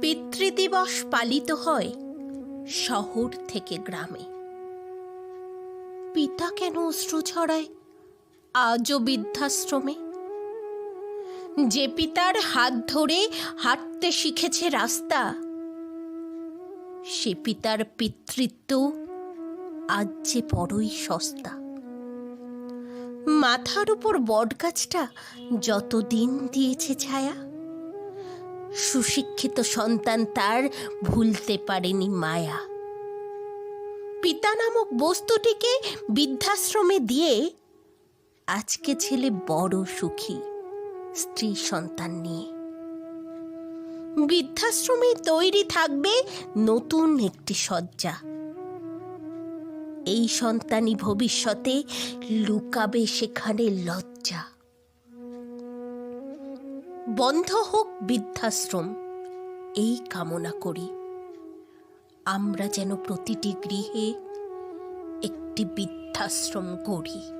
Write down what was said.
পিতৃদিবস পালিত হয় শহর থেকে গ্রামে। পিতা কেন অশ্রু ছড়ায়? আজও বৃদ্ধাশ্রমে? যে পিতার হাত ধরে হাঁটতে শিখেছে রাস্তা, সে পিতার পিতৃত্ব আজ যে বড়ই সস্তা। মাথার উপর বটগাছটা যতদিন দিয়েছে ছায়া সুশিক্ষিত সন্তান তার ভুলতে পারেনি মায়া। পিতা নামক বস্তুটিকে বৃদ্ধাশ্রমে দিয়ে আজকে ছেলে বড় সুখী স্ত্রী সন্তান নিয়ে। বৃদ্ধাশ্রমে তৈরি থাকবে নতুন একটি শয্যা। এই সন্তানই ভবিষ্যতে লুকাবে সেখানে লজ্জা। বন্ধ হোক বৃদ্ধাশ্রম এই কামনা করি। আমরা যেন প্রতিটি গৃহে একটি বৃদ্ধাশ্রম গড়ি।